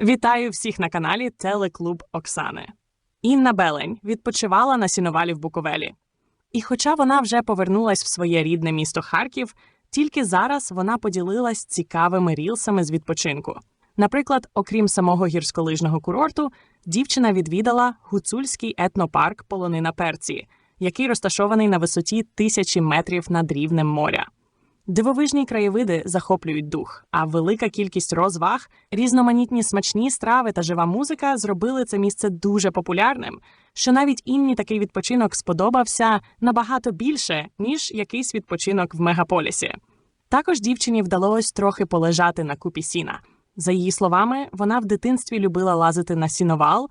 Вітаю всіх на каналі Телеклуб Оксани. Інна Белень відпочивала на сіновалі в Буковелі. І хоча вона вже повернулась в своє рідне місто Харків, тільки зараз вона поділилась цікавими рілсами з відпочинку. Наприклад, окрім самого гірськолижного курорту, дівчина відвідала гуцульський етнопарк Полонина Перці, який розташований на висоті тисячі метрів над рівнем моря. Дивовижні краєвиди захоплюють дух, а велика кількість розваг, різноманітні смачні страви та жива музика зробили це місце дуже популярним, що навіть інні такий відпочинок сподобався набагато більше, ніж якийсь відпочинок в мегаполісі. Також дівчині вдалося трохи полежати на купі сіна. За її словами, вона в дитинстві любила лазити на сіновал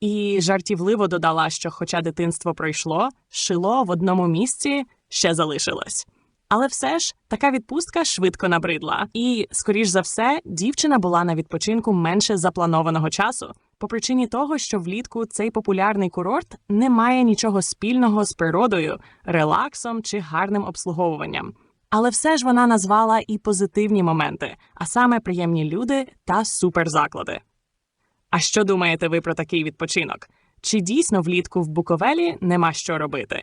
і жартівливо додала, що, хоча дитинство пройшло, шило в одному місці ще залишилось. Але все ж така відпустка швидко набридла, і, скоріш за все, дівчина була на відпочинку менше запланованого часу, по причині того, що влітку цей популярний курорт не має нічого спільного з природою, релаксом чи гарним обслуговуванням. Але все ж вона назвала і позитивні моменти, а саме приємні люди та суперзаклади. А що думаєте ви про такий відпочинок? Чи дійсно влітку в Буковелі нема що робити?